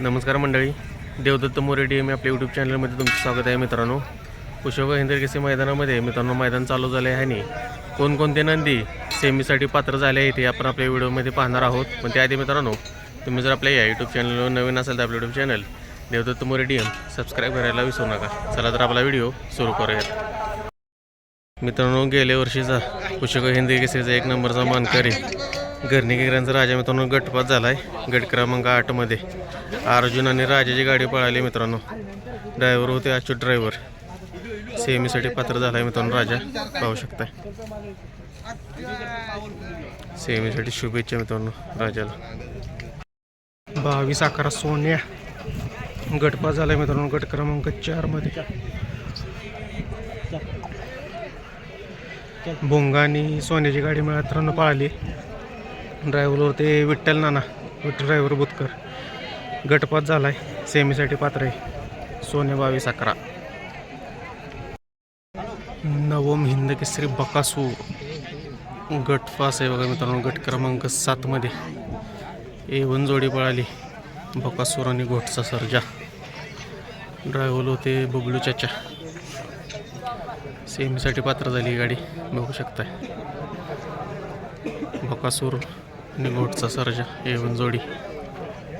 नमस्कार मंडळी. Devdatt More D M आपल्या यूट्यूब चॅनलमध्ये तुमचं स्वागत आहे मित्रांनो. कुशोगा हिंदरकेसी मैदानामध्ये मित्रांनो मैदान चालू झाले आहे आणि कोणकोणते नंदी सेमीसाठी पात्र झाले आहे ते आपण आपल्या व्हिडिओमध्ये पाहणार आहोत. पण त्याआधी मित्रांनो तुम्ही जर आपल्या या यूट्यूब चॅनलवर नवीन असाल तर आपलं YouTube channel Devdatt More D M subscribe करायला विसरू नका. चला तर आपला व्हिडिओ सुरू करूयात. मित्रांनो गेल्या वर्षीचा कुशोगा हिंदी एक नंबरचा मानकरी घरणीगिरांचा राजा मित्रांनो गटपात झाला आहे गट क्रमांक आठमध्ये अर्जुन आणि राजाची गाडी पळाली मित्रांनो. ड्रायव्हर होते अच्युत ड्रायव्हर. सेमीसाठी पात्र झाला आहे मित्रांनो राजा. पाहू शकताय. सेमीसाठी शुभेच्छा मित्रांनो राजाला. बावीस अकरा सोन्या. गटपात झाला आहे मित्रांनो गट क्रमांक चारमध्ये भोंगा आणि सोन्याची गाडी मित्रांनो पळाली. ड्रायव्हरवर ते विठ्ठल नाना विठ्ठल ड्रायव्हर बुतकर. गटपात आहे सेमीसाठी पात्र आहे. सोने बावीस अकरा. नवम हिंद केसरी बकासू. गटपास आहे बघा मित्रांनो गट क्रमांक सातमध्ये ए वन जोडी पळाली बकासूर आणि घोटचा सर्जा. ड्रायव्हर होते बबलू चाचा. सेमीसाठी पात्र झाली ही गाडी बघू शकताय. बकासूर घोटचा सर्जा ए वन जोडी.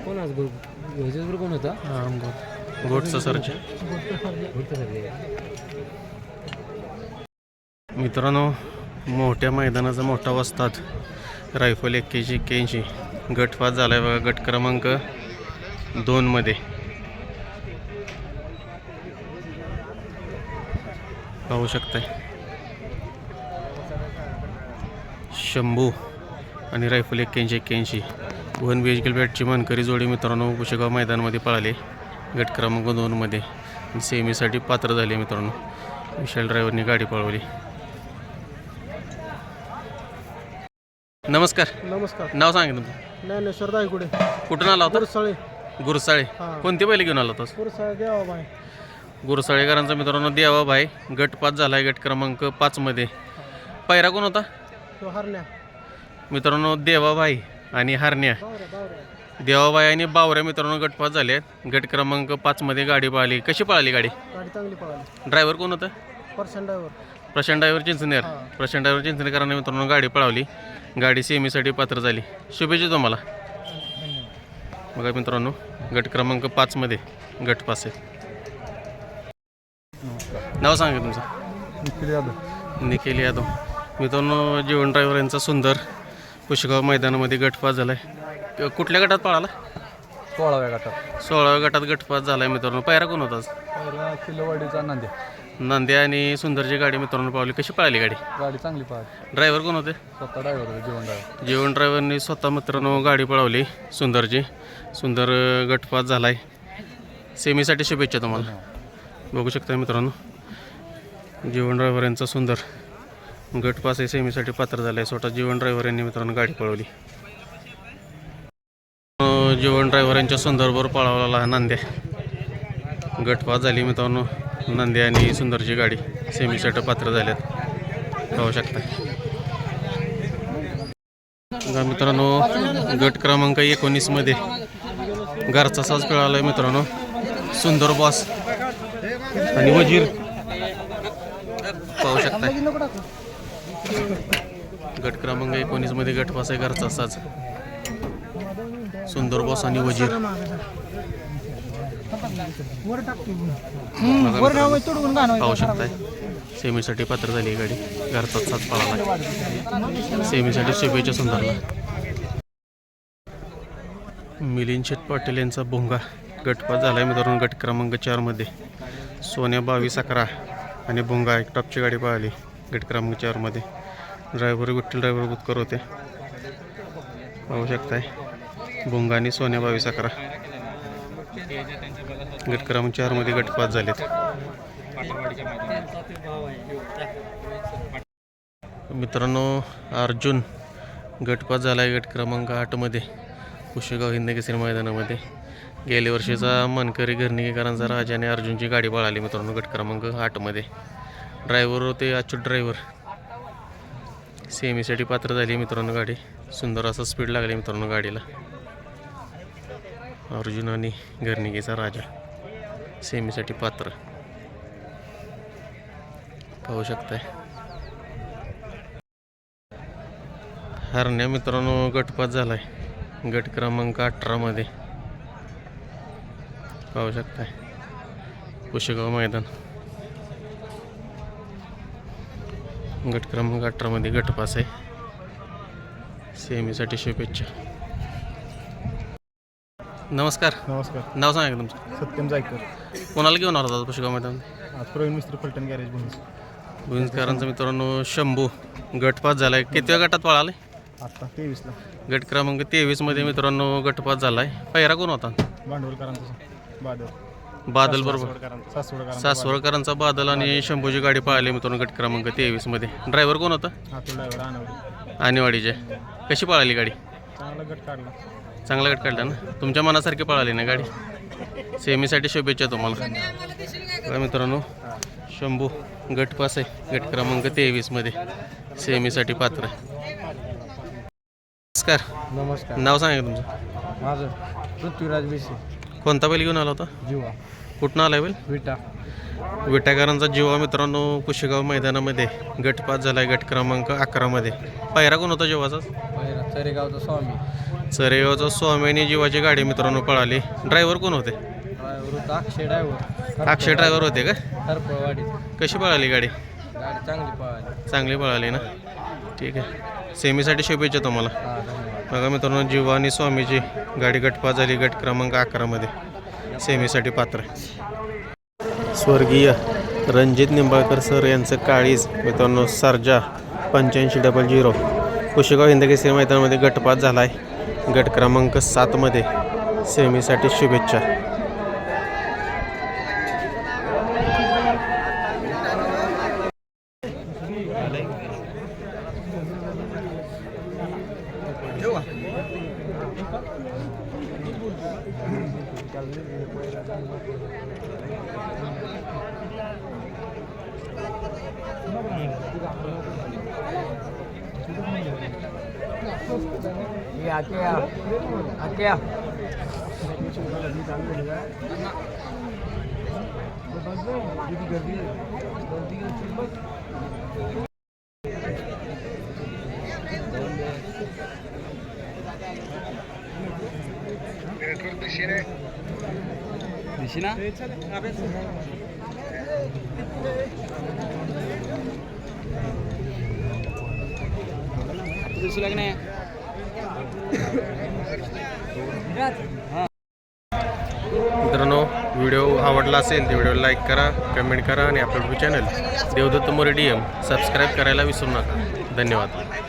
कोण आज कोण होता? गोटचा सर्जा. मित्रांनो मोठ्या मैदानाचा मोठा वस्ताद रायफल एक्क्याऐंशी एक्क्याऐंशी. गट पास झाला आहे बघा गट क्रमांक दोनमध्ये पाहू शकताय. शंभू. आणि रायफल एक्क्याऐंशी एक्क्याऐंशी. वन बी एच केल बॅटची मानकरी जोडी मित्रांनो कुशेगाव मैदानामध्ये पळाले. गट क्रमांक दोनमध्ये सेमीसाठी पात्र झाले मित्रांनो. विशाल ड्रायव्हरनी गाडी पळवली. नमस्कार. नमस्कार. नाव सांगा तुमचं. ज्ञानेश्वर दायगुडे कुठून आला होता? गुरसळे. गुरसाळे. हां. कोणते पहिले घेऊन आला होतास? गुरसळे देवा बाय गुरसाळेकरांचा मित्रांनो देवाभाई गट पाच झाला आहे गट क्रमांक पाचमध्ये पैरा कोण होता? तो हरण्या. मित्रांनो देवाभाई आणि हरण्या. देवाबाई आणि बावऱ्या मित्रांनो गट पाच झाले आहेत. गट क्रमांक पाचमध्ये गाडी पळाली. कशी पळाली गाडी? गाडी चांगली पळाली. ड्रायव्हर कोण होतं? Person driver. Prashant driver Chinchner. Prashant driver चिंचनेकरांनी मित्रांनो गाडी पळवली गाडी सेमीसाठी पात्र झाली. शुभेच्छा तुम्हाला. बघा मित्रांनो गट क्रमांक पाचमध्ये गट पास आहे नाव सांगा तुमचं. निखिल यादव. निखिल यादव. मित्रांनो जीवन ड्रायव्हर यांचा सुंदर कुशगाव मैदानामध्ये गटपास झाला आहे कुठल्या गटात पळाला? सोळाव्या गटात. सोळाव्या गटात गटपास झाला आहे मित्रांनो. पायरा कोण होता आज? पहिला किलोवाडीचा नांदे नांद्या आणि सुंदरची गाडी मित्रांनो पावली. कशी पळाली गाडी? गाडी चांगली पळाली. ड्रायव्हर कोण होते? स्वतः ड्रायव्हर होता जीवन ड्रायव्हर. जीवन ड्रायव्हरनी स्वतः मित्रांनो गाडी पळवली सुंदरची. सुंदर अं, गटपास झाला आहे सेमीसाठी शुभेच्छा तुम्हाला. बघू शकता मित्रांनो. जीवन ड्रायव्हर यांचा सुंदर. गटपास आहे सेमीसाठी पात्र झालं आहे स्वतः जीवन ड्रायव्हर यांनी मित्रांनो गाडी पळवली. जीवन ड्रायव्हर यांच्या सुंदरबरोबर पळवलेला हा नांद्या. गटपास झाली मित्रांनो. नांद्या आणि सुंदरची गाडी सेमीसाठी पात्र झाल्यात. पाहू शकता. मित्रांनो गट क्रमांक एकोणीसमध्ये घरचा साज खेळाला आहे मित्रांनो सुंदर बॉस आणि वजीर. पाहू शकता. गट क्रमांक एकोणीसमध्ये गट आहे घरचा साज सुंदर बॉस आणि वजीर. पाहू शकताय. सेमीसाठी पात्र झाली गाडी. घरचा साज पळाला. सेमीसाठी शुभेच्छा सुंदरला. मिलिंद शेठ पाटील यांचा भोंगा. गटपात झाला आहे मित्रांनो गट क्रमांक चारमध्ये सोन्या बावीस अकरा आणि भोंगा एक टॉपची गाडी पळाली. गेट क्रमांक चारमध्ये ड्रायव्हर विठ्ठल ड्रायव्हर बुतकर होते. पाहू शकताय. भोंगा आणि सोन्या बावीस अकरा. गट क्रमांक चारमध्ये गटपात झालेत. मित्रांनो अर्जुन गटपात झाला आहे गट क्रमांक आठमध्ये. कुशेगाव हिंदकेसरी मैदानामध्ये. गेल्या वर्षीचा मनकरी घरनिकेकरांचा राजाने अर्जुनची गाडी पळाली मित्रांनो गट क्रमांक आठमध्ये. ड्रायव्हर होते अच्युत ड्रायव्हर. सेमीसाठी पात्र झाली मित्रांनो गाडी. सुंदर असा स्पीड लागली मित्रांनो गाडीला. अर्जुन आणि गर्निकेचा राजा. सेमीसाठी पात्र. पाहू शकताय. हरण्या मित्रांनो गटपात झालाय. गट क्रमांक अठरामध्ये पाहू शकताय. पुशेगाव मैदान. गट क्रमांक अठरामध्ये गटपास आहे. सेमीसाठी शुभेच्छा. नमस्कार. नमस्कार. नाव सांगा की तुमचं. सत्यम जायकर कोणाला घेऊन आला होता मैदान आज प्रवीण मिस्त्री फलटण गॅरेज भुंज गुंजकरांचा मित्रांनो शंभू गटपात झालाय. किती गटात पळाले आत्ता तेवीसला. गट क्रमांक तेवीसमध्ये मित्रांनो गटपात झालाय. पहिरा कोण होता? भांडवलकरांचा. बादल. बादल बरोबर. सासवडकरांचा सासवडकरांचा सासवडकरांचा बादल आणि शंभूची गाडी पळाली मित्रांनो गट क्रमांक तेवीसमध्ये ड्रायव्हर कोण होता? अतुल ड्रायव्हर आणवली आणेवाडीचे. कशी पळाली गाडी? चांगला गट काढला. चांगला गट काढला ना? तुमच्या मनासारखी पळाली ना गाडी? सेमीसाठी शुभेच्छा तुम्हाला. बघा मित्रांनो शंभू गट पास आहे गट क्रमांक तेवीसमध्ये सेमीसाठी पात्र आहे. नमस्कार. नमस्कार. नाव सांगा तुमचं. माझं पृथ्वीराज बेसे. कोणता बैल घेऊन आला होता? जीवा. कुठनं आलाय बैल? विटा. विटाकरांचा जीवा मित्रांनो कुशेगाव मैदानामध्ये गटपात झालाय गट क्रमांक अकरामध्ये पायरा कोण होता जीवाचा? चरेगावचा स्वामी. चरेगावचा स्वामीनी जीवाची गाडी मित्रांनो पळाली. ड्रायव्हर कोण होते? अक्षय ड्रायव्हर. अक्षय ड्रायव्हर होते का? कशी पळाली गाडी? गाडी चांगली पळाली. चांगली पळाली ना? ठीक आहे. सेमीसाठी शुभेच्छा तुम्हाला. बघा मित्रांनो जीवा आणि स्वामीची गाडी गटपा झाली गट क्रमांक अकरामध्ये सेमीसाठी पात्र आहे. स्वर्गीय रणजित निंबाळकर सर यांचं काळीज मित्रांनो सर्जा पंच्याऐंशी डबल झिरो कुशेगाव हिंदकेसरी मैदानामध्ये गटपात झाला आहे गट क्रमांक सातमध्ये सेमीसाठी शुभेच्छा. ये आके आ आके आ गर्दी गर्दी दिशी ना दिसू नाही. मित्रांनो व्हिडिओ आवडला असेल तर व्हिडिओ लाईक करा कमेंट करा आणि आपलं channel Devdatt More D M subscribe करायला विसरू नका. धन्यवाद.